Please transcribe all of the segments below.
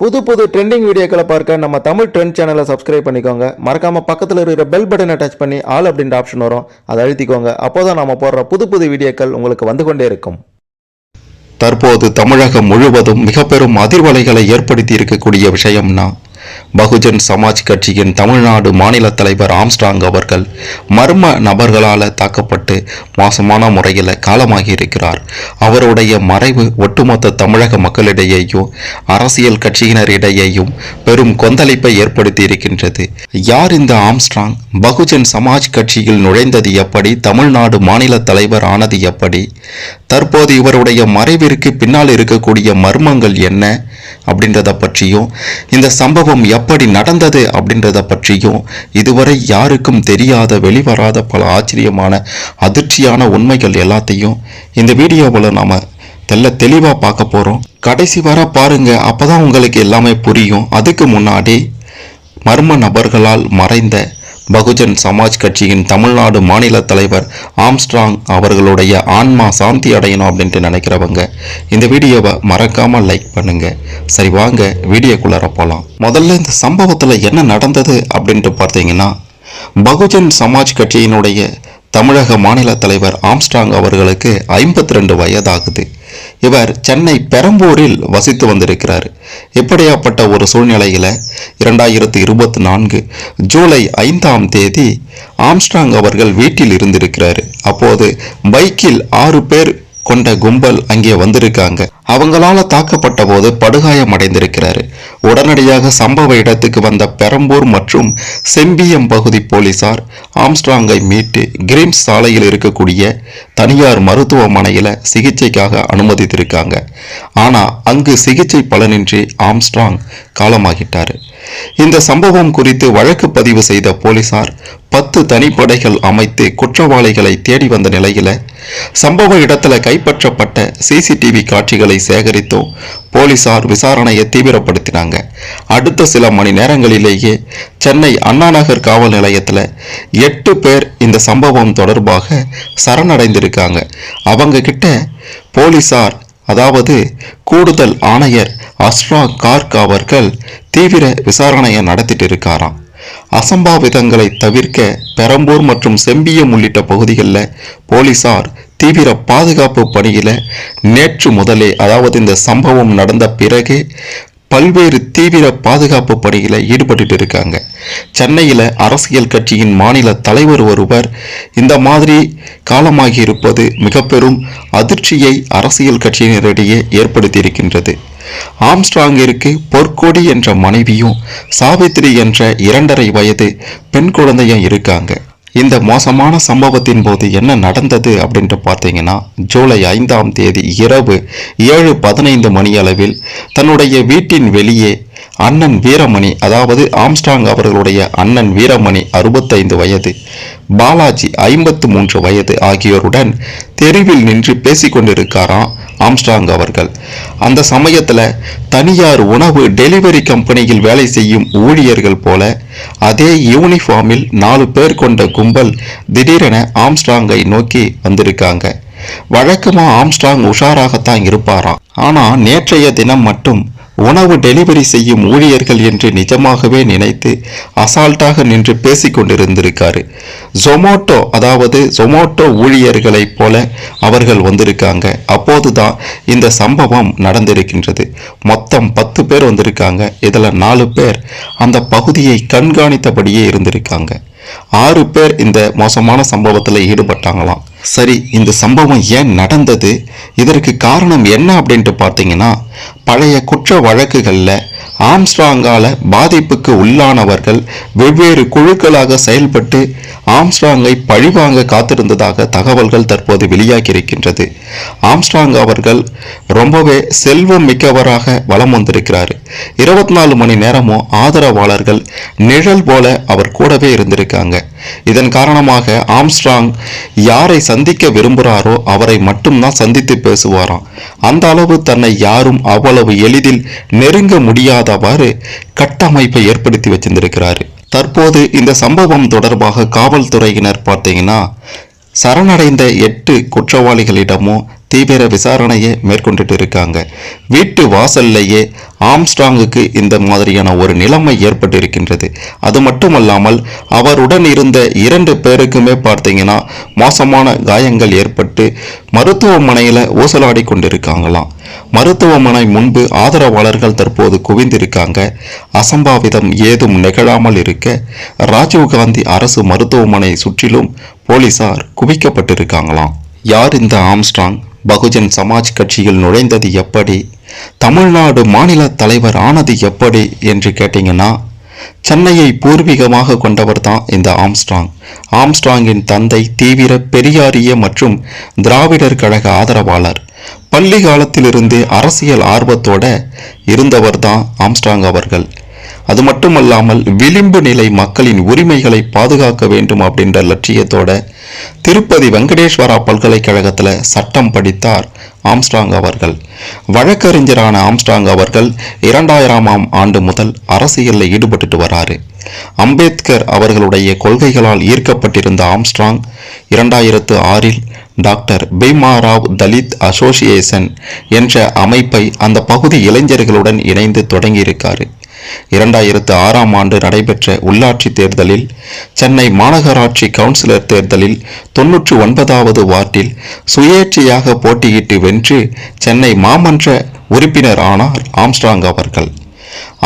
புது புது ட்ரெண்டிங் வீடியோக்களை பார்க்க நம்ம தமிழ் ட்ரெண்ட் சேனலை சப்ஸ்கிரைப் பண்ணிக்கோங்க. மறக்காமல் பக்கத்தில் இருக்கிற பெல் பட்டனை டச் பண்ணி ஆல் அப்படின்ற ஆப்ஷன் வரும். அதை அழுத்திக்கோங்க. அப்போதான் நம்ம போடுற புது புது வீடியோக்கள் உங்களுக்கு வந்து கொண்டே இருக்கும். தற்போது தமிழகம் முழுவதும் மிக பெரும் அதிர்வலைகளை ஏற்படுத்தி இருக்கக்கூடிய விஷயம்னா பகுஜன் சமாஜ் கட்சியின் தமிழ்நாடு மாநில தலைவர் ஆம்ஸ்டாங் அவர்கள் மர்ம நபர்களால் தாக்கப்பட்டு மோசமான முறையில் காலமாகி இருக்கிறார் அவருடைய மறைவு ஒட்டுமொத்த தமிழக மக்களிடையேயும் அரசியல் கட்சியினரிடையேயும் பெரும் கொந்தளிப்பை ஏற்படுத்தி இருக்கின்றது யார் இந்த ஆம்ஸ்ட்ராங்? பகுஜன் சமாஜ் கட்சியில் நுழைந்தது எப்படி? தமிழ்நாடு மாநில தலைவர் ஆனது எப்படி? தற்போது இவருடைய மறைவிற்கு பின்னால் இருக்கக்கூடிய மர்மங்கள் என்ன? அப்படின்றத பற்றியும் இந்த சம்பவம் எப்படி நடந்தது அப்படின்றத பற்றியும் இதுவரை யாருக்கும் தெரியாத வெளிவராத பல ஆச்சரியமான அதிர்ச்சியான உண்மைகள் எல்லாத்தையும் இந்த வீடியோவில் நாம் தெல்ல தெளிவாக பார்க்க போகிறோம் கடைசி வர பாருங்க அப்பதான் உங்களுக்கு எல்லாமே புரியும். அதுக்கு முன்னாடி மர்ம நபர்களால் மறைந்த பகுஜன் சமாஜ் கட்சியின் தமிழ்நாடு மாநில தலைவர் ஆம்ஸ்ட்ராங் அவர்களுடைய ஆன்மா சாந்தி அடையணும் அப்படின்ட்டு நினைக்கிறவங்க இந்த வீடியோவை மறக்காமல் லைக் பண்ணுங்க. சரி வாங்க வீடியோக்குள்ளார போகலாம் முதல்ல இந்த சம்பவத்தில் என்ன நடந்தது அப்படின்ட்டு பார்த்தீங்கன்னா பகுஜன் சமாஜ் கட்சியினுடைய தமிழக மாநில தலைவர் ஆம்ஸ்ட்ராங் அவர்களுக்கு ஐம்பத்தி ரெண்டு வயதாகுது. இவர் சென்னை பெரம்பூரில் வசித்து வந்திருக்கிறார். இப்படியாப்பட்ட ஒரு சூழ்நிலையில் இரண்டாயிரத்தி இருபத்தி நான்கு ஜூலை ஐந்தாம் தேதி ஆம்ஸ்டாங் அவர்கள் வீட்டில் இருந்திருக்கிறார். அப்போது பைக்கில் ஆறு பேர் கொண்ட கும்பல் அங்கே வந்திருக்காங்க. அவங்களால தாக்கப்பட்ட போது படுகாயம் அடைந்திருக்கிறாரு. உடனடியாக சம்பவ இடத்துக்கு வந்த பெரம்பூர் மற்றும் செம்பியம் பகுதி போலீசார் ஆம்ஸ்ட்ராங்கை மீட்டு கிரீம்ஸ் சாலையில் இருக்கக்கூடிய தனியார் மருத்துவமனையில் சிகிச்சைக்காக அனுமதித்திருக்காங்க. ஆனா அங்கு சிகிச்சை பலனின்றி ஆம்ஸ்ட்ராங் காலமாகிட்டாரு. இந்த சம்பவம் குறித்து வழக்கு பதிவு செய்த போலீசார் பத்து தனிப்படைகள் அமைத்து குற்றவாளிகளை தேடி வந்த நிலையில சம்பவ இடத்துல கைப்பற்றப்பட்ட சிசிடிவி காட்சிகளை சேகரித்தும் போலீசார் விசாரணையை தீவிரப்படுத்தினாங்க. அடுத்த சில மணி நேரங்களிலேயே சென்னை அண்ணாநகர் காவல் நிலையத்தில் எட்டு பேர் இந்த சம்பவம் தொடர்பாக சரணடைந்திருக்காங்க. அவங்க கிட்ட போலீசார் அதாவது கூடுதல் ஆணையர் அஸ்ரா கார்க் அவர்கள் தீவிர விசாரணையை நடத்திட்டு இருக்காராம். அசம்பாவிதங்களை தவிர்க்க பெரம்பூர் மற்றும் செம்பியம் உள்ளிட்ட பகுதிகளில் போலீசார் தீவிர பாதுகாப்பு பணியில நேற்று முதலே அதாவது இந்த சம்பவம் நடந்த பிறகு பல்வேறு தீவிர பாதுகாப்பு பணியில ஈடுபட்டு இருக்காங்க. சென்னையில அரசியல் கட்சியின் மாநில தலைவர் ஒருவர் இந்த மாதிரி காலமாகி இருப்பது மிக பெரும் அதிர்ச்சியை அரசியல் கட்சியினரிடையே ஏற்படுத்தியிருக்கின்றது ஆம்ஸ்ட்ராங்கிற்கு பொற்கொடி என்ற மனைவியும் சாவித்ரி என்ற இரண்டரை வயது பெண் குழந்தையும் இருக்காங்க. இந்த மோசமான சம்பவத்தின் போது என்ன நடந்தது அப்படின்ட்டு பார்த்தீங்கன்னா ஜூலை ஐந்தாம் தேதி இரவு ஏழு பதினைந்து மணி அளவில் தன்னுடைய வீட்டின் வெளியே அண்ணன் வீரமணி அதாவது ஆம்ஸ்டாங் அவர்களுடைய அண்ணன் வீரமணி அறுபத்தைந்து வயது பாலாஜி ஐம்பத்து மூன்று வயது ஆகியோருடன் தெருவில் நின்று பேசிக்கொண்டிருக்காராம் ஆம்ஸ்டாங் அவர்கள். அந்த சமயத்தில் தனியார் உணவு டெலிவரி கம்பெனியில் வேலை செய்யும் ஊழியர்கள் போல அதே யூனிஃபார்மில் நாலு பேர் கொண்ட கும்பல் திடீரென ஆம்ஸ்டாங்கை நோக்கி வந்திருக்காங்க. வழக்கமாக ஆம்ஸ்டாங் உஷாராகத்தான் இருப்பாராம். ஆனால் நேற்றைய தினம் மட்டும் உணவு டெலிவரி செய்யும் ஊழியர்கள் என்று நிஜமாகவே நினைத்து அசால்ட்டாக நின்று பேசிக் கொண்டிருந்திருக்காரு. ஜொமோட்டோ அதாவது ஜொமோட்டோ ஊழியர்களைப் போல அவர்கள் வந்திருக்காங்க. அப்போதுதான் இந்த சம்பவம் நடந்திருக்கின்றது. மொத்தம் பத்து பேர் வந்திருக்காங்க. இதில் நாலு பேர் அந்த பகுதியை கண்காணித்தபடியே இருந்திருக்காங்க. ஆறு பேர் இந்த மோசமான சம்பவத்தில் ஈடுபட்டாங்களாம். சரி இந்த சம்பவம் ஏன் நடந்தது? இதற்கு காரணம் என்ன அப்படின்ட்டு பார்த்தீங்கன்னா பழைய குற்ற வழக்குகளில் ஆம்ஸ்ட்ராங்கால பாதிப்புக்கு உள்ளானவர்கள் வெவ்வேறு குழுக்களாக செயல்பட்டு ஆம்ஸ்ட்ராங்கை பழிவாங்க காத்திருந்ததாக தகவல்கள் தற்போது வெளியாகி இருக்கின்றது ஆம்ஸ்ட்ராங் அவர்கள் ரொம்பவே செல்வம் மிக்கவராக வலம் வந்திருக்கிறார். இருபத்தி நாலு மணி நேரமும் ஆதரவாளர்கள் நிழல் போல அவர் கூடவே இருந்திருக்காங்க. இதன் காரணமாக ஆம்ஸ்ட்ராங் யாரை சந்திக்க விரும்புகிறாரோ அவரை மட்டும்தான் சந்தித்து பேசுவாராம். அந்த அளவு தன்னை யாரும் அவ்வளவு எளிதில் நெருங்க முடியாதவாறு கட்டமைப்பை ஏற்படுத்தி வச்சிருந்திருக்கிறாரு. தற்போது இந்த சம்பவம் தொடர்பாக காவல்துறையினர் பார்த்தீங்கன்னா சரணடைந்த எட்டு குற்றவாளிகளிடமும் தீவிர விசாரணையை மேற்கொண்டுட்டு இருக்காங்க வீட்டு வாசல்லையே ஆம்ஸ்ட்ராங்குக்கு இந்த மாதிரியான ஒரு நிலைமை ஏற்பட்டிருக்கின்றது. அது மட்டுமல்லாமல் அவருடன் இருந்த இரண்டு பேருக்குமே பார்த்தீங்கன்னா மோசமான காயங்கள் ஏற்பட்டு மருத்துவமனையில் ஊசலாடி கொண்டிருக்காங்களாம். மருத்துவமனை முன்பு ஆதரவாளர்கள் தற்போது குவிந்திருக்காங்க. அசம்பாவிதம் ஏதும் நிகழாமல் இருக்க ராஜீவ்காந்தி அரசு மருத்துவமனை சுற்றிலும் போலீசார் குவிக்கப்பட்டிருக்காங்களாம். யார் இந்த ஆம்ஸ்ட்ராங்? பகுஜன் சமாஜ் கட்சியில் நுழைந்தது எப்படி? தமிழ்நாடு மாநில தலைவர் ஆனது எப்படி என்று கேட்டிங்கன்னா சென்னையை பூர்வீகமாக கொண்டவர் தான் இந்த ஆம்ஸ்ட்ராங். ஆம்ஸ்ட்ராங்கின் தந்தை தீவிர பெரியாரிய மற்றும் திராவிடர் கழக ஆதரவாளர். பள்ளி காலத்திலிருந்து அரசியல் ஆர்வத்தோட இருந்தவர் தான் ஆம்ஸ்ட்ராங் அவர்கள். அது மட்டுமல்லாமல் விளிம்பு நிலை மக்களின் உரிமைகளை பாதுகாக்க வேண்டும் அப்படின்ற லட்சியத்தோட திருப்பதி வெங்கடேஸ்வரா பல்கலைக்கழகத்தில் சட்டம் படித்தார் ஆம்ஸ்ட்ராங் அவர்கள். வழக்கறிஞரான ஆம்ஸ்ட்ராங் அவர்கள் இரண்டாயிரமாம் ஆண்டு முதல் அரசியலில் ஈடுபட்டுட்டு வராரு. அம்பேத்கர் அவர்களுடைய கொள்கைகளால் ஈர்க்கப்பட்டிருந்த ஆம்ஸ்ட்ராங் இரண்டாயிரத்து ஆறில் டாக்டர் பீமாராவ் தலித் அசோசியேஷன் என்ற அமைப்பை அந்த பகுதி இளைஞர்களுடன் இணைந்து தொடங்கியிருக்காரு. இரண்டாயிரத்து ஆறாம் ஆண்டு நடைபெற்ற உள்ளாட்சி தேர்தலில் சென்னை மாநகராட்சி கவுன்சிலர் தேர்தலில் தொன்னூற்று ஒன்பதாவது வார்டில் சுயேட்சையாக போட்டியிட்டு வென்று சென்னை மாமன்ற உறுப்பினர் ஆனார் ஆம்ஸ்ட்ராங் அவர்கள்.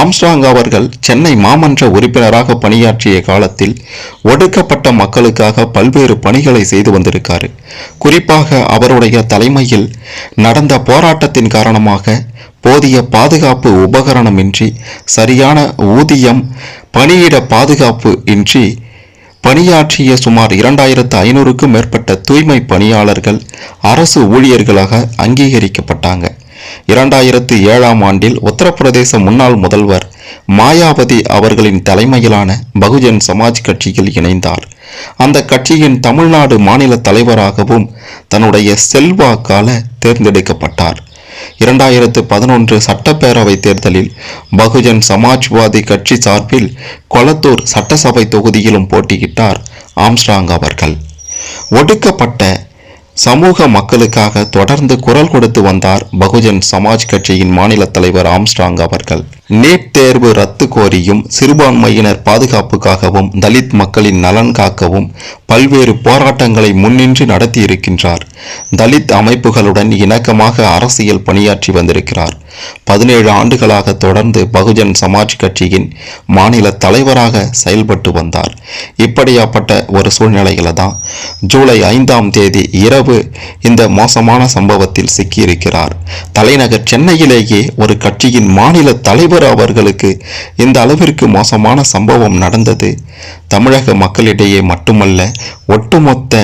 ஆம்ஸ்டாங் அவர்கள் சென்னை மாமன்ற உறுப்பினராக பணியாற்றிய காலத்தில் ஒடுக்கப்பட்ட மக்களுக்காக பல்வேறு பணிகளை செய்து வந்திருக்காரு. குறிப்பாக அவருடைய தலைமையில் நடந்த போராட்டத்தின் காரணமாக போதிய பாதுகாப்பு உபகரணமின்றி சரியான ஊதியம் பணியிட பாதுகாப்பு இன்றி பணியாற்றிய சுமார் இரண்டாயிரத்து ஐநூறுக்கும் மேற்பட்ட தூய்மை பணியாளர்கள் அரசு ஊழியர்களாக அங்கீகரிக்கப்பட்டாங்க. இரண்டாயிரத்து ஏழாம் ஆண்டில் உத்தரப்பிரதேச முன்னாள் முதல்வர் மாயாவதி அவர்களின் தலைமையிலான பகுஜன் சமாஜ் கட்சியில் இணைந்தார். அந்த கட்சியின் தமிழ்நாடு மாநில தலைவராகவும் தன்னுடைய செல்வாக்கால தேர்ந்தெடுக்கப்பட்டார். இரண்டாயிரத்து பதினொன்று சட்டப்பேரவை தேர்தலில் பகுஜன் சமாஜ்வாதி கட்சி சார்பில் கொளத்தூர் சட்டசபை தொகுதியிலும் போட்டியிட்டார் ஆம்ஸ்ட்ராங் அவர்கள். ஒடுக்கப்பட்ட சமூக மக்களுக்காக தொடர்ந்து குரல் கொடுத்து வந்தார் பகுஜன் சமாஜ் கட்சியின் மாநில தலைவர் ஆம்ஸ்ட்ராங் அவர்கள். நீட் தேர்வு ரத்து கோரியும் சிறுபான்மையினர் பாதுகாப்புக்காகவும் தலித் மக்களின் நலன் காக்கவும் பல்வேறு போராட்டங்களை முன்னின்று நடத்தியிருக்கின்றார். தலித் அமைப்புகளுடன் இணக்கமாக அரசியல் பணியாற்றி வந்திருக்கிறார். பதினேழு ஆண்டுகளாக தொடர்ந்து பகுஜன் சமாஜ் கட்சியின் மாநில தலைவராக செயல்பட்டு வந்தார். இப்படியாப்பட்ட ஒரு சூழ்நிலையில தான் ஜூலை ஐந்தாம் தேதி இரவு இந்த மோசமான சம்பவத்தில் சிக்கியிருக்கிறார். தலைநகர் சென்னையிலேயே ஒரு கட்சியின் மாநில தலைவர் அவர்களுக்கு இந்த அளவிற்கு மோசமான சம்பவம் நடந்தது. தமிழக மக்களிடையே மட்டுமல்ல ஒட்டுமொத்த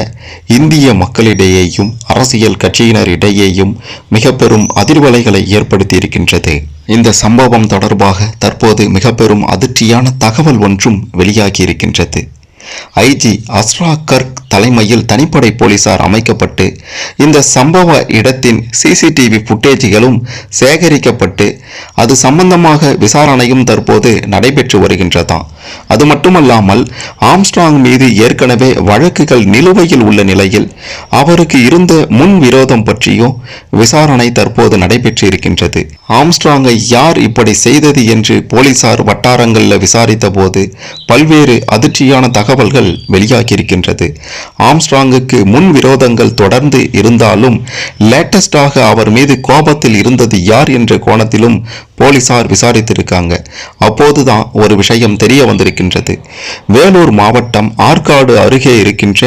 இந்திய மக்களிடையேயும் அரசியல் கட்சியினரிடையேயும் மிக பெரும் அதிர்வலைகளை ஏற்படுத்தி இருக்கின்றது இந்த சம்பவம் தொடர்பாக தற்போது மிக பெரும் அதிர்ச்சியான தகவல் ஒன்றும் வெளியாகி இருக்கின்றது ஐஜி அஸ்ரா கர்க் தலைமையில் தனிப்படை போலீசார் அமைக்கப்பட்டு இந்த சம்பவ இடத்தின் சிசிடிவி புட்டேஜ்களும் சேகரிக்கப்பட்டு அது சம்பந்தமாக விசாரணையும் தற்போது நடைபெற்று வருகின்றதாம் அது மட்டுமல்லாமல் ஆம்ஸ்ட்ராங் மீது ஏற்கனவே வழக்குகள் நிலுவையில் உள்ள நிலையில் அவருக்கு இருந்த முன் விரோதம் பற்றியும் விசாரணை தற்போது நடைபெற்று இருக்கின்றது ஆம்ஸ்ட்ராங்கை யார் இப்படி செய்தது என்று போலீசார் வட்டாரங்களில் விசாரித்த போது பல்வேறு அதிர்ச்சியான தகவல்கள் வெளியாகியிருக்கின்றது. ஆம்ஸ்ட்ராங்குக்கு முன் விரோதங்கள் தொடர்ந்து இருந்தாலும் லேட்டஸ்டாக அவர் மீது கோபத்தில் இருந்தது யார் என்ற கோணத்திலும் போலீசார் விசாரித்திருக்காங்க. அப்போதுதான் ஒரு விஷயம் தெரிய வந்திருக்கின்றது. வேலூர் மாவட்டம் ஆற்காடு அருகே இருக்கின்ற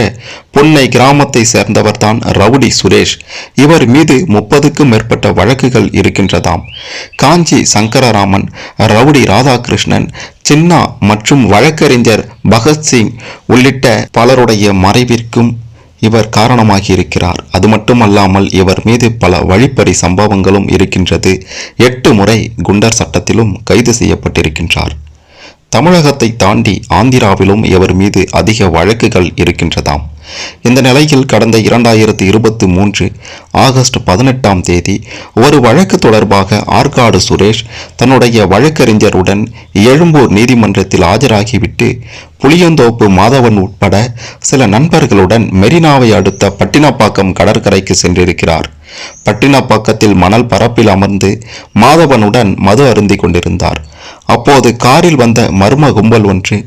பொன்னை கிராமத்தை சேர்ந்தவர் தான் ரவுடி சுரேஷ். இவர் மீது முப்பதுக்கும் மேற்பட்ட வழக்குகள் இருக்கின்றதாம். காஞ்சி சங்கரராமன் ரவுடி ராதாகிருஷ்ணன் சின்னா மற்றும் வழக்கறிஞர் பகத்சிங் உள்ளிட்ட பலருடைய மறைவிற்கும் இவர் காரணமாகி இருக்கிறார் அது மட்டுமல்லாமல் இவர் மீது பல வழிப்பறி சம்பவங்களும் இருக்கின்றது. எட்டு முறை குண்டர் சட்டத்திலும் கைது செய்யப்பட்டிருக்கின்றார். தமிழகத்தை தாண்டி ஆந்திராவிலும் இவர் மீது அதிக வழக்குகள் இருக்கின்றதாம். இந்த நிலையில் கடந்த இரண்டாயிரத்தி இருபத்தி மூன்று ஆகஸ்ட் பதினெட்டாம் தேதி ஒரு வழக்கு தொடர்பாக ஆற்காடு சுரேஷ் தன்னுடைய வழக்கறிஞருடன் எழும்பூர் நீதிமன்றத்தில் ஆஜராகிவிட்டு புளியந்தோப்பு மாதவன் உட்பட சில நண்பர்களுடன் மெரினாவை அடுத்த பட்டினப்பாக்கம் கடற்கரைக்கு சென்றிருக்கிறார். பட்டினப்பாக்கத்தில் மணல் பரப்பில் அமர்ந்து மாதவனுடன் மது அருந்திக் கொண்டிருந்தார். அப்போது காரில் வந்த மர்ம கும்பல் ஒன்று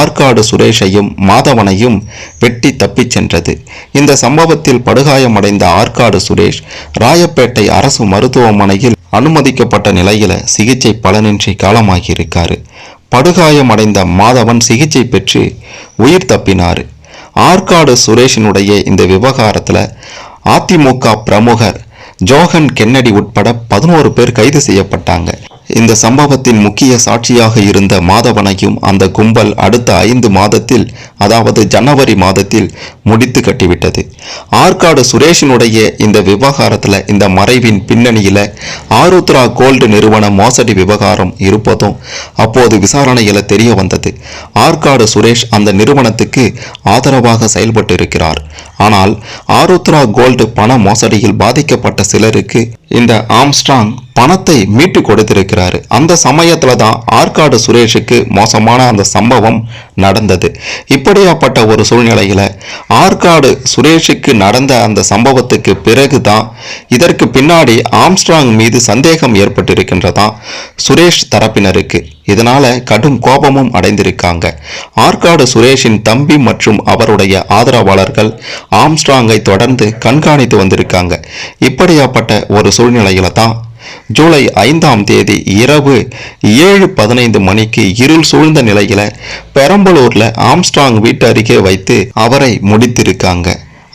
ஆற்காடு சுரேஷையும் மாதவனையும் வெட்டி தப்பிச் சென்றது. இந்த சம்பவத்தில் படுகாயமடைந்த ஆற்காடு சுரேஷ் ராயப்பேட்டை அரசு மருத்துவமனையில் அனுமதிக்கப்பட்ட நிலையில சிகிச்சை பலனின்றி காலமாகியிருக்காரு. படுகாயமடைந்த மாதவன் சிகிச்சை பெற்று உயிர் தப்பினார். ஆற்காடு சுரேஷினுடைய இந்த விவகாரத்தில் அதிமுக பிரமுகர் ஜோகன் கென்னடி உட்பட பதினோரு பேர் கைது செய்யப்பட்டாங்க. இந்த சம்பவத்தின் முக்கிய சாட்சியாக இருந்த மாதவனையும் அந்த கும்பல் அடுத்த ஐந்து மாதத்தில் அதாவது ஜனவரி மாதத்தில் முடித்து கட்டிவிட்டது. ஆற்காடு சுரேஷினுடைய இந்த விவகாரத்தில் இந்த மறைவின் பின்னணியில் ஆருத்ரா கோல்டு நிறுவன மோசடி விவகாரம் இருப்பதும் அப்போது விசாரணையில் தெரிய வந்தது. ஆற்காடு சுரேஷ் அந்த நிறுவனத்துக்கு ஆதரவாக செயல்பட்டு இருக்கிறார் ஆனால் ஆருத்ரா கோல்டு பண மோசடியில் பாதிக்கப்பட்ட சிலருக்கு இந்த ஆம்ஸ்ட்ராங் பணத்தை மீட்டு கொடுத்திருக்கிறாரு. அந்த சமயத்துல தான் ஆற்காடு சுரேஷுக்கு மோசமான அந்த சம்பவம் நடந்தது. இப்படியாப்பட்ட ஒரு சூழ்நிலையில ஆற்காடு சுரேஷுக்கு நடந்த அந்த சம்பவத்துக்கு பிறகுதான் இதற்கு பின்னாடி ஆம்ஸ்ட்ராங் மீது சந்தேகம் ஏற்பட்டிருக்கின்றதா சுரேஷ் தரப்பினருக்கு. இதனால கடும் கோபமும் அடைந்திருக்காங்க. ஆற்காடு சுரேஷின் தம்பி மற்றும் அவருடைய ஆதரவாளர்கள் ஆம்ஸ்ட்ராங்கை தொடர்ந்து கண்காணித்து வந்திருக்காங்க. இப்படியாப்பட்ட ஒரு சூழ்நிலையில தான் ஜூலை ஐந்தாம் தேதி இரவு ஏழு பதினைந்து மணிக்கு இருள் சூழ்ந்த நிலையில பெரம்பலூர்ல ஆம்ஸ்ட்ராங் வீட்டு அருகே வைத்து அவரை முடித்திருக்காங்க.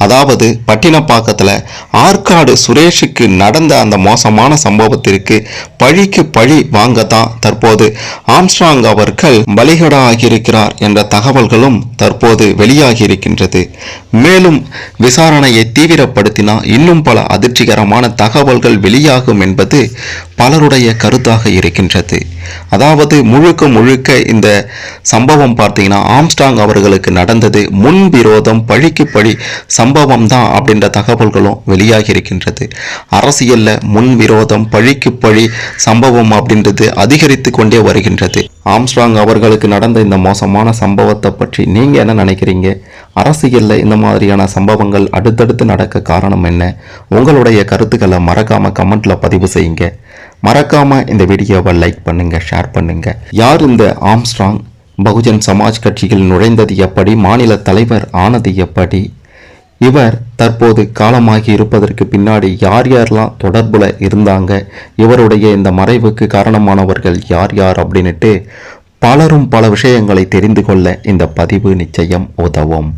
அதாவது பட்டினப்பாக்கத்துல ஆற்காடு சுரேஷுக்கு நடந்த அந்த மோசமான சம்பவத்திற்கு பழிக்கு பழி வாங்கத்தான் தற்போது ஆம்ஸ்ட்ராங் அவர்கள் பலிகடாகியிருக்கிறார் என்ற தகவல்களும் தற்போது வெளியாகி இருக்கின்றது மேலும் விசாரணையை தீவிரப்படுத்தினால் இன்னும் பல அதிர்ச்சிகரமான தகவல்கள் வெளியாகும் என்பது பலருடைய கருத்தாக இருக்கின்றது. அதாவது முழுக்க முழுக்க இந்த சம்பவம் பார்த்தீங்கன்னா ஆம்ஸ்டாங் அவர்களுக்கு நடந்தது. முன் விரோதம் பழிக்கு பழி சம்பவம் தான் அப்படின்ற தகவல்களும் வெளியாகி இருக்கின்றது அரசியல்ல முன் விரோதம் பழிக்கு பழி சம்பவம் அப்படின்றது அதிகரித்து கொண்டே வருகின்றது. ஆம்ஸ்ட்ராங் அவர்களுக்கு நடந்த இந்த மோசமான சம்பவத்தை பற்றி நீங்கள் என்ன நினைக்கிறீங்க? அரசியலில் இந்த மாதிரியான சம்பவங்கள் அடுத்தடுத்து நடக்க காரணம் என்ன? உங்களுடைய கருத்துக்களை மறக்காமல் கமெண்ட்டில் பதிவு செய்யுங்க. மறக்காமல் இந்த வீடியோவை லைக் பண்ணுங்கள் ஷேர் பண்ணுங்கள் யார் இந்த ஆம்ஸ்ட்ராங்? பகுஜன் சமாஜ் கட்சியில் நுழைந்தது எப்படி? மாநில தலைவர் ஆனது எப்படி? இவர் தற்போது காலமாகி இருப்பதற்கு பின்னாடி யார் யாரெல்லாம் தொடர்புல இருந்தாங்க இவருடைய இந்த மறைவுக்கு காரணமானவர்கள் யார் யார் அப்படின்னுட்டு பலரும் பல விஷயங்களை தெரிந்து கொள்ள இந்த பதிவு நிச்சயம் உதவும்.